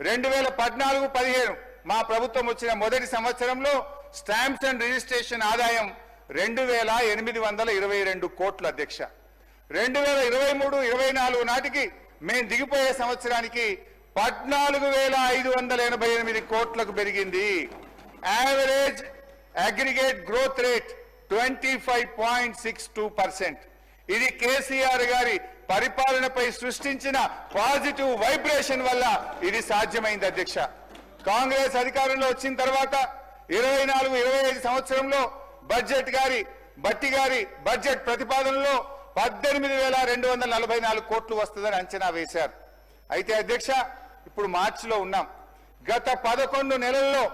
రెండు వేల పద్నాలుగు పదిహేను మా ప్రభుత్వం వచ్చిన మొదటి సంవత్సరంలో స్టాంప్స్ అండ్ రిజిస్ట్రేషన్ ఆదాయం రెండు వేల ఎనిమిది వందల ఇరవై రెండు కోట్ల అధ్యక్ష. రెండు వేల ఇరవై మూడు ఇరవై నాలుగు నాటికి మేము దిగిపోయే సంవత్సరానికి పద్నాలుగు వేల ఐదు వందల ఎనభై ఎనిమిది కోట్లకు పెరిగింది. Average aggregate growth rate twenty five point six two percent ఇది కేసీఆర్ గారి పరిపాలనపై సృష్టించిన పాజిటివ్ వైబ్రేషన్ వల్ల ఇది సాధ్యమైంది అధ్యక్ష. కాంగ్రెస్ అధికారంలో వచ్చిన తర్వాత ఇరవై నాలుగు ఇరవై ఐదు సంవత్సరంలో బడ్జెట్ గారి బట్టి గారి బడ్జెట్ ప్రతిపాదనలో పద్దెనిమిది వేల రెండు వందల నలభై నాలుగు కోట్లు వస్తుందని అంచనా వేశారు. అయితే అధ్యక్ష ఇప్పుడు మార్చిలో ఉన్నాం. గత పదకొండు నెలల్లో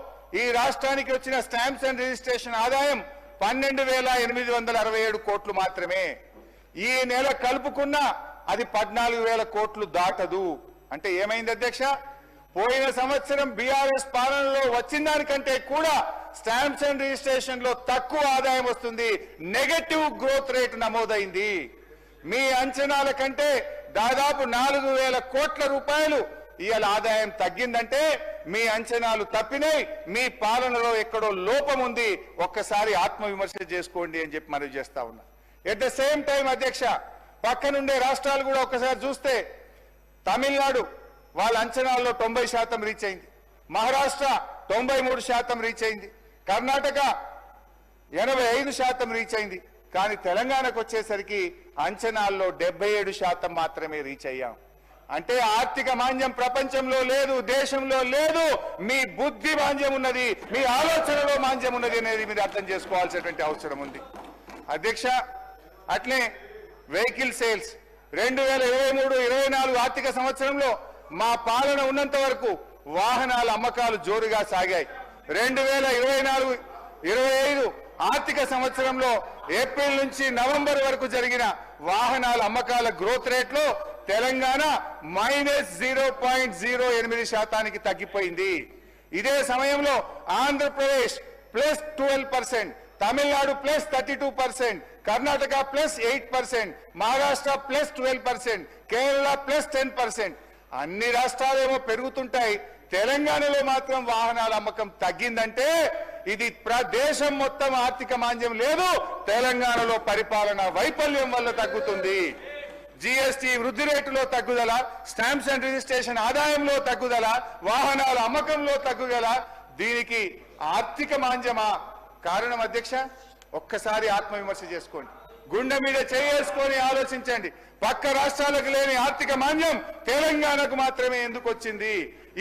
ఈ రాష్ట్రానికి వచ్చిన స్టాంప్స్ అండ్ రిజిస్ట్రేషన్ ఆదాయం పన్నెండు వేల ఎనిమిది వందల అరవై ఏడు కోట్లు మాత్రమే. ఈ నెల కలుపుకున్న అది పద్నాలుగు వేల కోట్లు దాటదు. అంటే ఏమైంది అధ్యక్ష? పోయిన సంవత్సరం బీఆర్ఎస్ పాలనలో వచ్చిన దానికంటే కూడా స్టాంప్స్ అండ్ రిజిస్ట్రేషన్లో తక్కువ ఆదాయం వస్తుంది. నెగటివ్ గ్రోత్ రేట్ నమోదైంది. మీ అంచనాల కంటే దాదాపు నాలుగు వేల కోట్ల రూపాయలు ఇవాళ ఆదాయం తగ్గిందంటే మీ అంచనాలు తప్పినాయి. మీ పాలనలో ఎక్కడో లోపం ఉంది. ఒక్కసారి ఆత్మవిమర్శ చేసుకోండి అని చెప్పి మనవి చేస్తా ఉన్నా. ఎట్ ద సేమ్ టైం అధ్యక్ష పక్కనుండే రాష్ట్రాలు కూడా ఒక్కసారి చూస్తే తమిళనాడు వాళ్ళ అంచనాల్లో తొంభై శాతం రీచ్ అయింది. మహారాష్ట్ర తొంభై మూడు శాతం రీచ్ అయింది. కర్ణాటక ఎనభై ఐదు శాతం రీచ్ అయింది. కానీ తెలంగాణకు వచ్చేసరికి అంచనాల్లో డెబ్బై ఏడు శాతం మాత్రమే రీచ్ అయ్యాం. అంటే ఆర్థిక మాంద్యం ప్రపంచంలో లేదు దేశంలో లేదు మీ బుద్ధి మాంద్యం ఉన్నది మీ ఆలోచనలో మాంద్యం ఉన్నది అనేది మీరు అర్థం చేసుకోవాల్సినటువంటి అవసరం ఉంది. అధ్యక్ష అట్లే వెహికల్ సేల్స్. రెండు వేల ఇరవై మూడు ఇరవై నాలుగు ఆర్థిక సంవత్సరంలో మా పాలన ఉన్నంత వరకు వాహనాల అమ్మకాలు జోరుగా సాగాయి. రెండు వేల ఇరవై నాలుగు ఇరవై ఐదు ఆర్థిక సంవత్సరంలో ఏప్రిల్ నుంచి నవంబర్ వరకు జరిగిన వాహనాల అమ్మకాల గ్రోత్ రేట్లో Telangana minus zero point zero ఎనిమిది శాతానికి తగ్గిపోయింది. ఇదే సమయంలో Andhra Pradesh plus twelve percent Tamil Nadu plus thirty two percent Karnataka plus eight percent Maharashtra plus twelve percent Kerala plus ten percent. అన్ని రాష్ట్రాలేమో పెరుగుతుంటాయి. తెలంగాణలో మాత్రం వాహనాల అమ్మకం తగ్గిందంటే ఇది ప్రదేశం మొత్తం ఆర్థిక మాంద్యం లేదు. తెలంగాణలో పరిపాలన వైఫల్యం వల్ల తగ్గుతుంది. జీఎస్టీ వృద్ధి రేటులో తగ్గుదల స్టాంప్స్ అండ్ రిజిస్ట్రేషన్ ఆదాయంలో తగ్గుదల వాహనాల అమ్మకంలో తగ్గుదల దీనికి ఆర్థిక మాంద్యమా కారణం అధ్యక్ష ఒక్కసారి ఆత్మవిమర్శ చేసుకోండి. గుండె మీద చేసుకొని ఆలోచించండి. పక్క రాష్ట్రాలకు లేని ఆర్థిక మాంద్యం తెలంగాణకు మాత్రమే ఎందుకు వచ్చింది?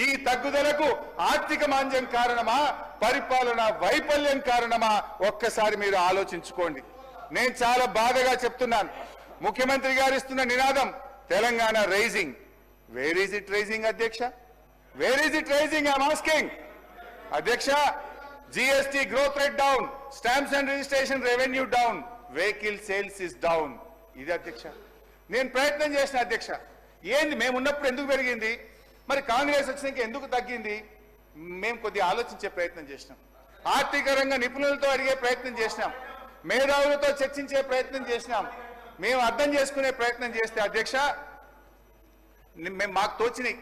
ఈ తగ్గుదలకు ఆర్థిక మాంద్యం కారణమా? పరిపాలన వైఫల్యం కారణమా? ఒక్కసారి మీరు ఆలోచించుకోండి. నేను చాలా బాధగా చెప్తున్నాను. ముఖ్యమంత్రి గారు ఇస్తున్న నినాదం Telangana rising. Where is it rising అధ్యక్ష? Where is it rising I asking అధ్యక్ష GST growth rate down stamps and registration revenue down vehicle sales is down ఇది అధ్యక్ష. నేను ప్రయత్నం చేసిన అధ్యక్ష. ఏంది మేము ఉన్నప్పుడు ఎందుకు పెరిగింది? మరి కాంగ్రెస్ వచ్చినాక ఎందుకు తగ్గింది? మేము కొద్దిగా ఆలోచించే ప్రయత్నం చేసినాం. ఆర్థిక రంగ నిపుణులతో అడిగే ప్రయత్నం చేసినాం. మేధావులతో చర్చించే ప్రయత్నం చేసినాం. మేము అర్థం చేసుకునే ప్రయత్నం చేస్తే అధ్యక్ష మేము మాకు తోచినాయి.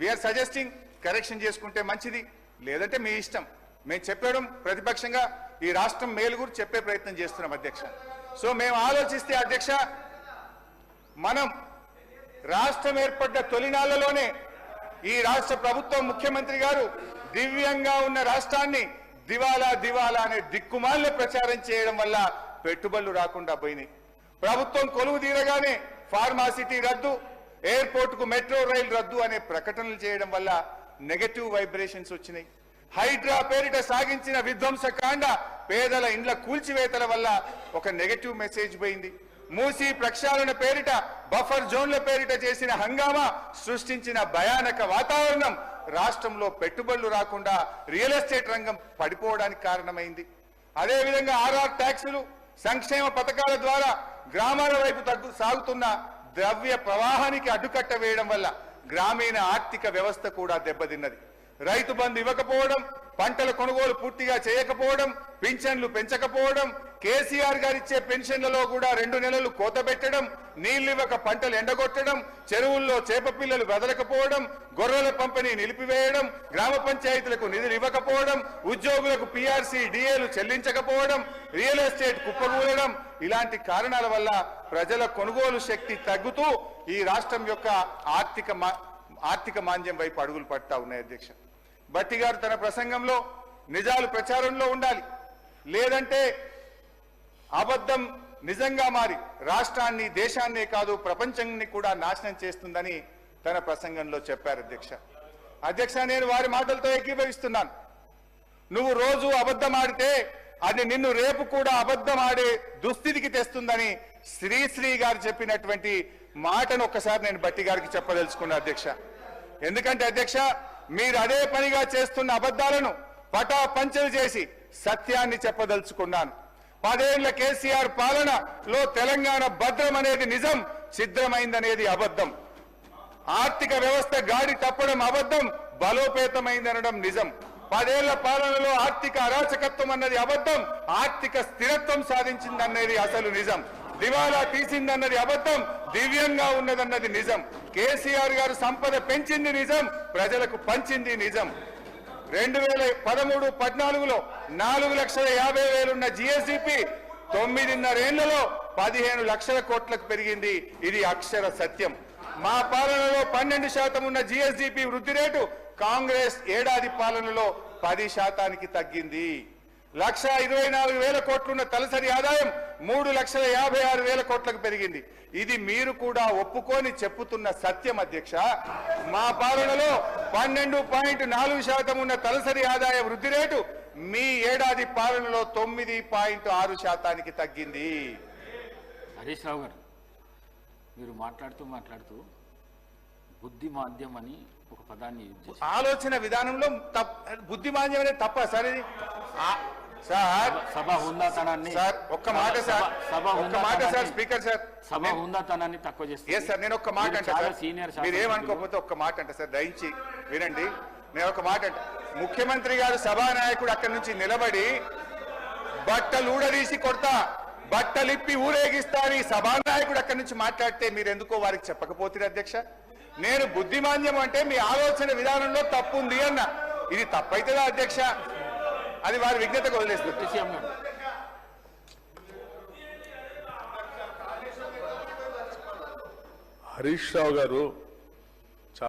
వీఆర్ సజెస్టింగ్ కరెక్షన్ చేసుకుంటే మంచిది. లేదంటే మీ ఇష్టం. మేము చెప్పడం ప్రతిపక్షంగా ఈ రాష్ట్రం మేలు గురించి చెప్పే ప్రయత్నం చేస్తున్నాం అధ్యక్ష. సో మేము ఆలోచిస్తే అధ్యక్ష మనం రాష్ట్రం ఏర్పడ్డ తొలినాళ్ళలోనే ఈ రాష్ట్ర ప్రభుత్వం ముఖ్యమంత్రి గారు దివ్యంగా ఉన్న రాష్ట్రాన్ని దివాలా దివాలా అనే దిక్కుమాల ప్రచారం చేయడం వల్ల పెట్టుబడులు రాకుండా పోయినాయి. ప్రభుత్వం కొలువు తీరగానే ఫార్మాసిటీ రద్దు ఎయిర్పోర్ట్కు మెట్రో రైలు రద్దు అనే ప్రకటనలు చేయడం వల్ల నెగటివ్ వైబ్రేషన్స్ వచ్చినాయి. హైడ్రా పేరిట సాగించిన విధ్వంసకాండ పేదల ఇండ్ల కూల్చివేతల వల్ల ఒక నెగటివ్ మెసేజ్ పోయింది. మూసీ ప్రక్షాళన పేరిట బఫర్ జోన్ల పేరిట చేసిన హంగామా సృష్టించిన భయానక వాతావరణం రాష్ట్రంలో పెట్టుబడులు రాకుండా రియల్ ఎస్టేట్ రంగం పడిపోవడానికి కారణమైంది. అదేవిధంగా ఆర్ఆర్ ట్యాక్సులు సంక్షేమ పథకాల ద్వారా గ్రామాల వైపు తగ్గు సాగుతున్న ద్రవ్య ప్రవాహానికి అడ్డుకట్ట వేయడం వల్ల గ్రామీణ ఆర్థిక వ్యవస్థ కూడా దెబ్బతిన్నది. రైతు బంధు ఇవ్వకపోవడం పంటల కొనుగోలు పూర్తిగా చేయకపోవడం పింఛన్లు పెంచకపోవడం కేసీఆర్ గారు ఇచ్చే పెన్షన్లలో కూడా రెండు నెలలు కోత పెట్టడం నీళ్ళు ఇవ్వక పంటలు ఎండగొట్టడం చెరువుల్లో చేప పిల్లలు వదలకపోవడం గొర్రెల పంపిణీ నిలిపివేయడం గ్రామ పంచాయతీలకు నిధులు ఇవ్వకపోవడం ఉద్యోగులకు పీఆర్సీ డిఏలు చెల్లించకపోవడం రియల్ ఎస్టేట్ కుప్పగూలడం ఇలాంటి కారణాల వల్ల ప్రజల కొనుగోలు శక్తి తగ్గుతూ ఈ రాష్ట్రం యొక్క ఆర్థిక మా- ఆర్థిక మాంద్యం వైపు అడుగులు పడతా ఉన్నాయి అధ్యక్ష. బట్టి గారు తన ప్రసంగంలో నిజాలు ప్రచారంలో ఉండాలి. లేదంటే అబద్ధం నిజంగా మారి రాష్ట్రాన్ని దేశాన్నే కాదు ప్రపంచాన్ని కూడా నాశనం చేస్తుందని తన ప్రసంగంలో చెప్పారు అధ్యక్ష. అధ్యక్ష నేను వారి మాటలతో ఏకీభవిస్తున్నాను. నువ్వు రోజు అబద్ధం ఆడితే అది నిన్ను రేపు కూడా అబద్ధం ఆడే దుస్థితికి తెస్తుందని శ్రీశ్రీ గారు చెప్పినటువంటి మాటను ఒక్కసారి నేను బట్టి గారికి చెప్పదలుచుకున్నా అధ్యక్ష. ఎందుకంటే అధ్యక్ష మీరు అదే పనిగా చేస్తున్న అబద్ధాలను పటాపంచలు చేసి సత్యాన్ని చెప్పదలుచుకున్నాను. పదేళ్ళ కేసీఆర్ పాలనలో తెలంగాణ భద్రం అనేది నిజం ఛిద్రమైందనేది అబద్ధం. ఆర్థిక వ్యవస్థ గాడి తప్పడం అబద్ధం బలోపేతమైందనడం నిజం. పదేళ్ళ పాలనలో ఆర్థిక అరాచకత్వం అన్నది అబద్ధం ఆర్థిక స్థిరత్వం సాధించిందనేది అసలు నిజం. దివాలా తీసిందన్నది అబద్ధం దివ్యంగా ఉన్నదన్నది నిజం. కేసీఆర్ గారు సంపద పెంచింది నిజం ప్రజలకు పంచింది నిజం. రెండు వేల పదమూడు పద్నాలుగులో నాలుగు లక్షల యాభై వేలున్న జిఎస్డిపి తొమ్మిదిన్నరేళ్ళలో పదిహేను లక్షల కోట్లకు పెరిగింది. ఇది అక్షర సత్యం. మా పాలనలో పన్నెండు శాతం ఉన్న జిఎస్డిపి వృద్ధి రేటు కాంగ్రెస్ ఏడాది పాలనలో పది శాతానికి తగ్గింది. లక్ష ఇరవై నాలుగు వేల కోట్లున్న తలసరి ఆదాయం మూడు లక్షల యాభై ఆరు వేల కోట్లకు పెరిగింది. ఇది మీరు కూడా ఒప్పుకొని చెప్పుతున్న సత్యం అధ్యక్ష. మా పాలనలో పన్నెండు పాయింట్ నాలుగు శాతం ఉన్న తలసరి ఆదాయ వృద్ధి రేటు మీ ఏడాది పాలనలో తొమ్మిది పాయింట్ ఆరు శాతానికి తగ్గింది. హరీష్ రావు గారు మీరు మాట్లాడుతూ మాట్లాడుతూ బుద్ధి మాధ్యం అని ఒక పదాన్ని ఆలోచన విధానంలో తప్ బుద్ధిమాన్యం అనేది తప్ప సార్ సార్ సభ హుందాతనాన్ని సార్ ఒక్క మాట సార్ సభ- సభ ఒక్క మాట సార్ స్పీకర్ సార్. సభ హుందాతనాన్ని తక్కువ చేస్తుంది. ఎస్ సార్ నేను ఒక్క మాట అంటే సార్. సీనియర్ మీరు ఏమనుకోకపోతే ఒక్క మాట అంటే సార్ దయించి వినండి. నేను ఒక మాట అంటే. ముఖ్యమంత్రి గారు సభానాయకుడు అక్కడి నుంచి నిలబడి బట్టలు ఊడదీసి కొడతా బట్టలిప్పి ఊరేగిస్తా అని సభానాయకుడు అక్కడి నుంచి మాట్లాడితే మీరు ఎందుకో వారికి చెప్పకపోతే అధ్యక్ష? నేను బుద్ధిమాన్యం అంటే మీ ఆలోచన విధానంలో తప్పు ఉంది అన్న. ఇది తప్పైతుందా అధ్యక్ష? అది వారి విజ్ఞతకు వదిలేస్తుంది. సీఎం గారు హరీష్ రావు గారు